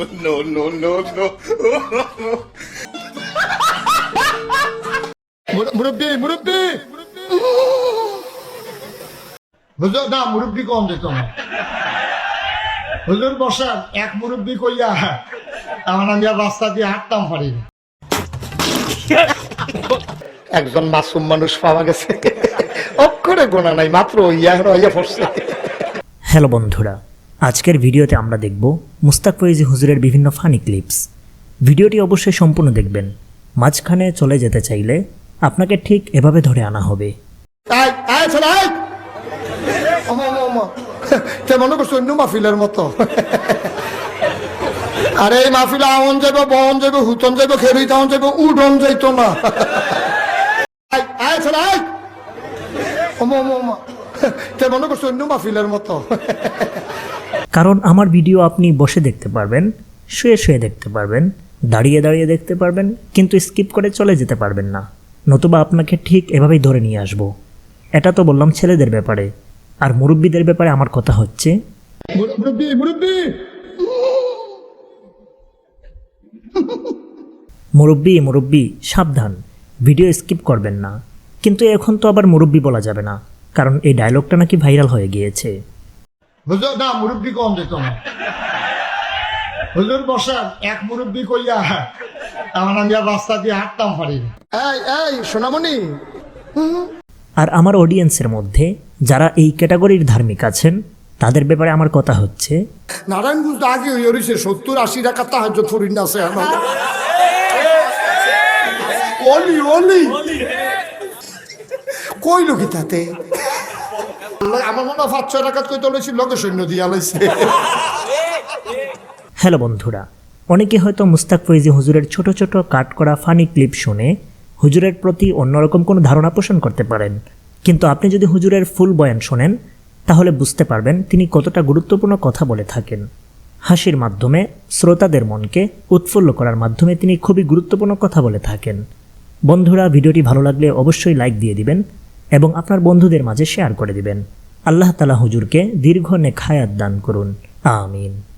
no, no, no, no. মুর- মুরব্বি মুরব্বি হুজুর না মুরব্বি কম দিত না। হুজুর বসান এক মুরব্বি কইয়া আমার আমি আর রাস্তা দিয়ে হাঁটতাম পারিনি। একজন মাসুম মানুষ পাওয়া গেছে। অক্ষরে গোনা নাই মাত্র ইয়া ইয়া পড়ছে। হ্যালো বন্ধুরা আজকের ভিডিওতে আমরা দেখব মুস্তাক ফৈজি হুজুরের বিভিন্ন ফানি ক্লিপস ভিডিওটি অবশ্যই সম্পূর্ণ দেখবেন। মাঝখানে চলে যেতে চাইলে আপনাকে ঠিক এভাবে ধরে আনা হবে। মনে করছ অন্য মাহফিলের মতো? আরে এই মাহফিলে আমন যাবে বন যাবে হুতন যাবে খেরি তাহন যাবে উডন যাইতো না। আয় আয় তে মনে করছ অন্য মাহফিলের মতো? কারণ আমার ভিডিও আপনি বসে দেখতে পারবেন শুয়ে শুয়ে দেখতে পারবেন দাঁড়িয়ে দাঁড়িয়ে দেখতে পারবেন কিন্তু স্কিপ করে চলে যেতে পারবেন না। নতুবা আপনাকে ঠিক এভাবেই ধরে নিয়ে আসব। এটা তো বললাম ছেলেদের ব্যাপারে। আর মুরব্বীদের ব্যাপারে আমার কথা হচ্ছে? মুরব্বী মুরব্বি! সাবধান। ভিডিও স্কিপ করবেন না। কিন্তু এখন তো আবার মুরব্বী বলা যাবে না। কারণ এই ডায়লগটা নাকি ভাইরাল হয়ে গিয়েছে। হুজুর না মুরব্বি কম দিত না। হুজুর বসান এক মুরব্বি কইয়া আমার আমি আর রাস্তা দিয়ে হাঁটতাম পারিনি এই এই সোনামণি। আর আমার অডিয়েন্সের মধ্যে যারা এই ক্যাটাগরির ধার্মিক আছেন তাদের ব্যাপারে আমার কথা হচ্ছে। নারায়ণগঞ্জ তো আগে হয়ে রয়েছে সত্তর আশি টাকা তাহাজ ফরিন আছে আমার। অলি অলি। কইল কি তাতে? হ্যালো বন্ধুরা, অনেকে হয়তো মুস্তাক ফৈজি হুজুরের ছোট ছোট কাট করা ফানি ক্লিপ শুনে হুজুরের প্রতি অন্যরকম কোনো ধারণা পোষণ করতে পারেন। কিন্তু আপনি যদি হুজুরের ফুল বয়ান শোনেন, তাহলে বুঝতে পারবেন তিনি কতটা গুরুত্বপূর্ণ কথা বলে থাকেন। হাসির মাধ্যমে শ্রোতাদের মনকে উৎফুল্ল করার মাধ্যমে তিনি খুবই গুরুত্বপূর্ণ কথা বলে থাকেন। বন্ধুরা, ভিডিওটি ভালো লাগলে অবশ্যই লাইক দিয়ে দিবেন এবং আপনার বন্ধুদের মাঝে শেয়ার করে দিবেন। আল্লাহ তালা হুজুরকে দীর্ঘ নেখায়াত দান করুন। আমিন।